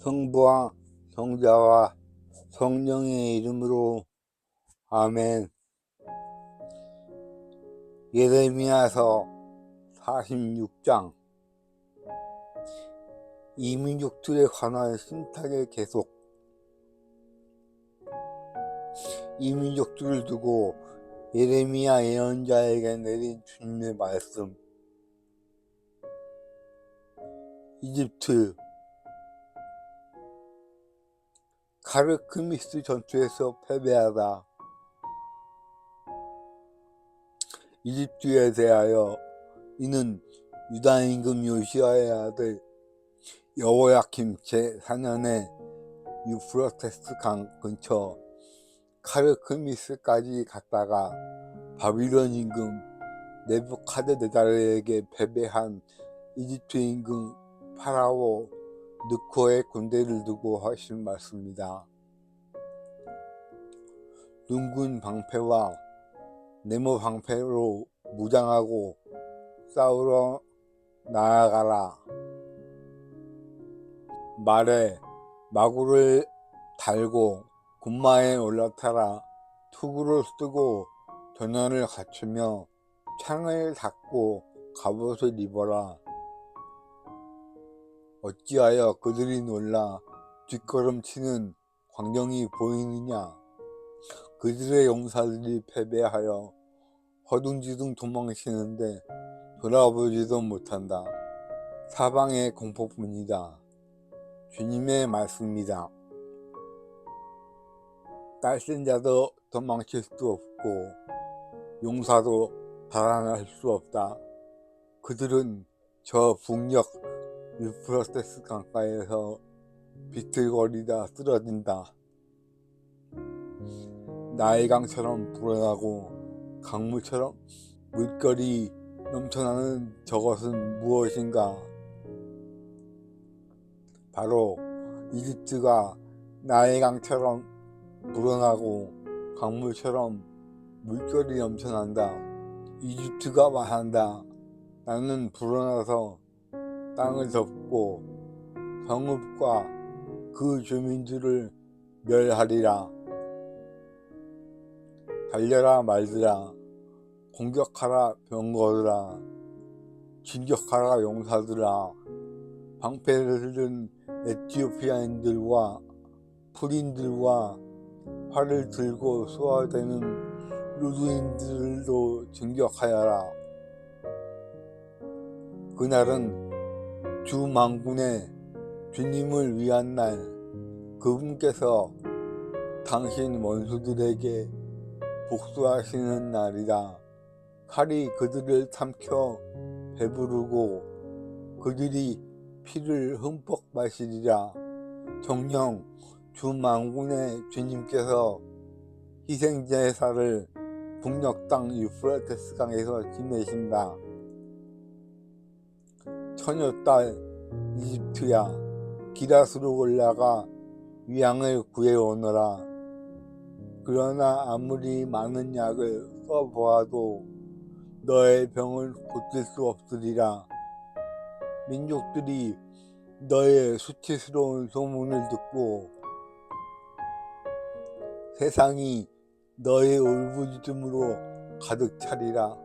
성부와 성자와 성령의 이름으로 아멘. 예레미야서 46장 이민족들에 관한 신탁의 계속 이민족들을 두고 예레미야 예언자에게 내린 주님의 말씀 이집트 카르크미스 전투에서 패배하다. 이집트에 대하여 이는 유다 임금 요시아의 아들 여호야킴 제4년에 유프로테스 강 근처 카르크미스까지 갔다가 바빌론 임금 네부카드네자르에게 패배한 이집트 임금 파라오 느코의 군대를 두고 하신 말씀입니다. 눈군 방패와 네모 방패로 무장하고 싸우러 나아가라. 말에 마구를 달고 군마에 올라타라. 투구를 쓰고 전연을 갖추며 창을 닫고 갑옷을 입어라. 어찌하여 그들이 놀라 뒷걸음치는 광경이 보이느냐? 그들의 용사들이 패배하여 허둥지둥 도망치는데 돌아보지도 못한다. 사방의 공포뿐이다. 주님의 말씀입니다. 딸쓴 자도 도망칠 수 없고 용사도 달아날 수 없다. 그들은 저 북녘 유프로테스 강가에서 비틀거리다 쓰러진다. 나의 강처럼 불어나고 강물처럼 물결이 넘쳐나는 저것은 무엇인가? 바로 이집트가 나의 강처럼 불어나고 강물처럼 물결이 넘쳐난다. 이집트가 말한다. 나는 불어나서 땅을 덮고 성읍과 그 주민들을 멸하리라. 달려라 말들아 공격하라 병거들아 진격하라 용사들아 방패를 든 에티오피아인들과 풀인들과 활을 들고 쏘아대는 루드인들도 진격하여라. 그날은 주 망군의 주님을 위한 날 그분께서 당신 원수들에게 복수하시는 날이다. 칼이 그들을 삼켜 배부르고 그들이 피를 흠뻑 마시리라. 정령 주 망군의 주님께서 희생제사를 북녘 땅 유프라테스 강에서 지내신다. 처녀 딸 이집트야 기라스로 올라가 위양을 구해오너라. 그러나 아무리 많은 약을 써보아도 너의 병을 고칠 수 없으리라. 민족들이 너의 수치스러운 소문을 듣고 세상이 너의 울부짖음으로 가득 차리라.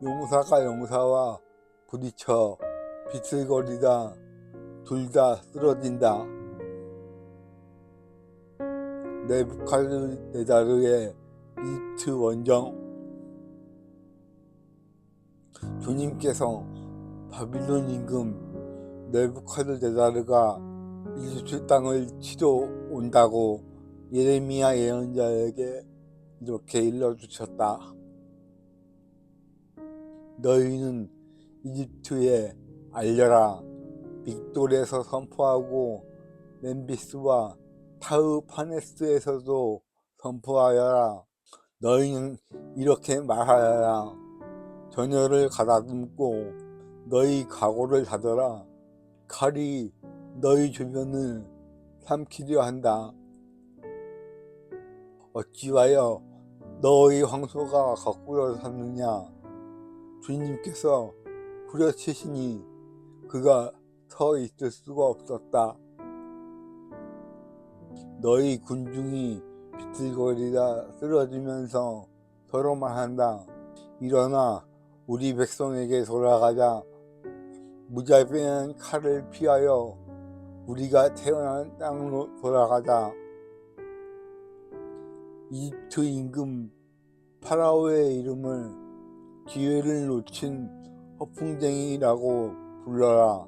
용사가 용사와 부딪혀 비틀거리다 둘 다 쓰러진다. 네부카드네자르의 이집트 원정 주님께서 바빌론 임금 네부카드네자르가 이집트 땅을 치러 온다고 예레미야 예언자에게 이렇게 일러주셨다. 너희는 이집트에 알려라. 빅돌에서 선포하고 멤비스와 타우파네스에서도 선포하여라. 너희는 이렇게 말하여라. 전열을 가다듬고 너희 각오를 다져라. 칼이 너희 주변을 삼키려 한다. 어찌하여 너희 황소가 거꾸로 섰느냐? 주님께서 후려치시니 그가 서 있을 수가 없었다. 너희 군중이 비틀거리다 쓰러지면서 서로 말한다. 일어나 우리 백성에게 돌아가자. 무자비한 칼을 피하여 우리가 태어난 땅으로 돌아가자. 이집트 임금 파라오의 이름을 기회를 놓친 허풍쟁이라고 불러라.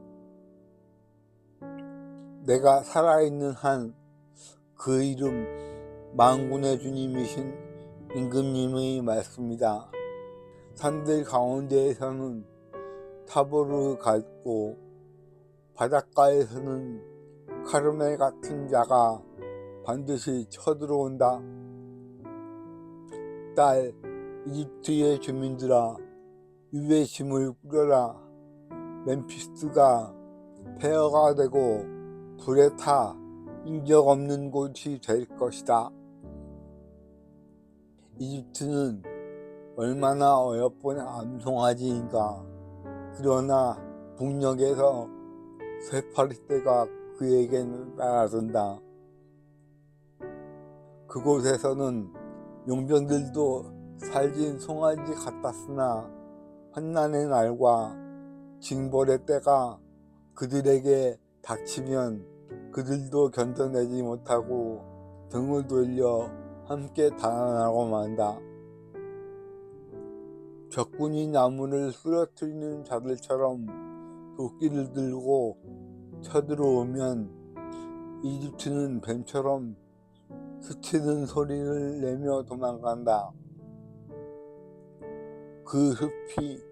내가 살아있는 한 그 이름 만군의 주님이신 임금님의 말씀이다. 산들 가운데에서는 타보르 같고 바닷가에서는 카르멜 같은 자가 반드시 쳐들어온다. 딸 이집트의 주민들아 유의 짐을 꾸려라. 멤피스가 폐허가 되고 불에 타 인적 없는 곳이 될 것이다. 이집트는 얼마나 어여쁜 암송아지인가. 그러나 북녘에서 쇠파리떼가 그에게는 따라든다. 그곳에서는 용병들도 살진 송아지 같았으나 환난의 날과 징벌의 때가 그들에게 닥치면 그들도 견뎌내지 못하고 등을 돌려 함께 달아나고 만다. 적군이 나무를 쓰러뜨리는 자들처럼 도끼를 들고 쳐들어오면 이집트는 뱀처럼 스치는 소리를 내며 도망간다. 그 숲이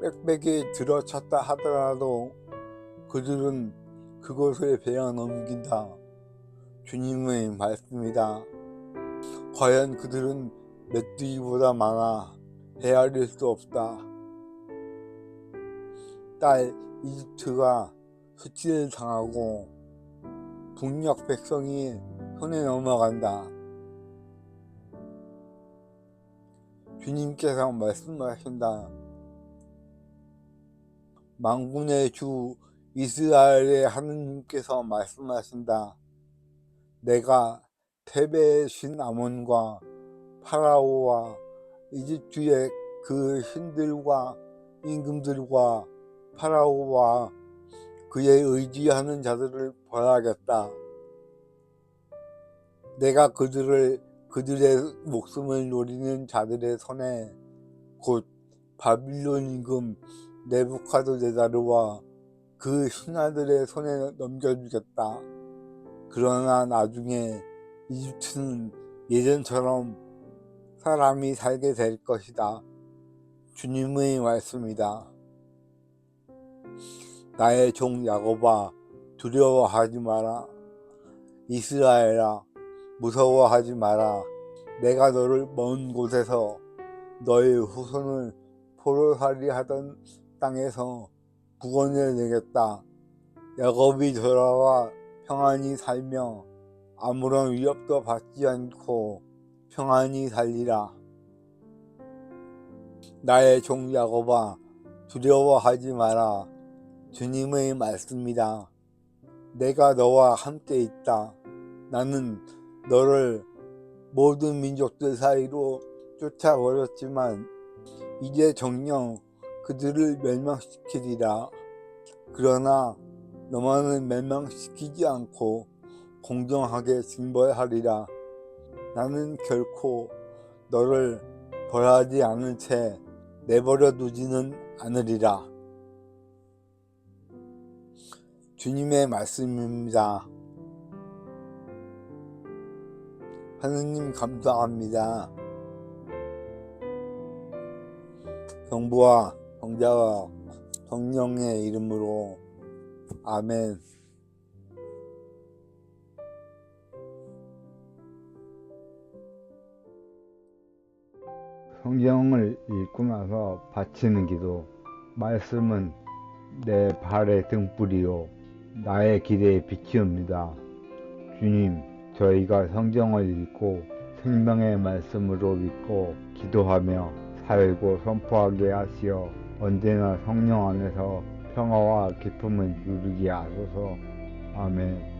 빽빽이 들어찼다 하더라도 그들은 그곳을 베어 넘긴다. 주님의 말씀이다. 과연 그들은 메뚜기보다 많아 헤아릴 수 없다. 딸 이집트가 수치를 당하고 북녘 백성이 손에 넘어간다. 주님께서 말씀하신다. 망군의 주 이스라엘의 하느님께서 말씀하신다. 내가 테베의 신 아몬과 파라오와 이집트의 그 신들과 임금들과 파라오와 그의 의지하는 자들을 벌하겠다. 내가 그들을 그들의 목숨을 노리는 자들의 손에 곧 바빌론 임금 네부카드네자르와 그 신하들의 손에 넘겨주겠다. 그러나 나중에 이집트는 예전처럼 사람이 살게 될 것이다. 주님의 말씀이다. 나의 종 야곱아 두려워하지 마라. 이스라엘아 무서워하지 마라. 내가 너를 먼 곳에서 너의 후손을 포로살이 하던 땅에서 구원해 내겠다. 야곱이 돌아와 평안히 살며 아무런 위협도 받지 않고 평안히 살리라. 나의 종 야곱아 두려워하지 마라. 주님의 말씀이다. 내가 너와 함께 있다. 나는 너를 모든 민족들 사이로 쫓아버렸지만 이제 정녕 그들을 멸망시키리라. 그러나 너만은 멸망시키지 않고 공정하게 징벌하리라. 나는 결코 너를 벌하지 않은 채 내버려 두지는 않으리라. 주님의 말씀입니다. 하느님 감사합니다. 성부와 성자와 성령의 이름으로 아멘. 성경을 읽고 나서 바치는 기도. 말씀은 내 발의 등불이요. 나의 길의 빛이옵니다. 주님, 저희가 성경을 읽고 생명의 말씀으로 믿고 기도하며 살고 선포하게 하시어 언제나 성령 안에서 평화와 기쁨을 누리게 하소서. 아멘.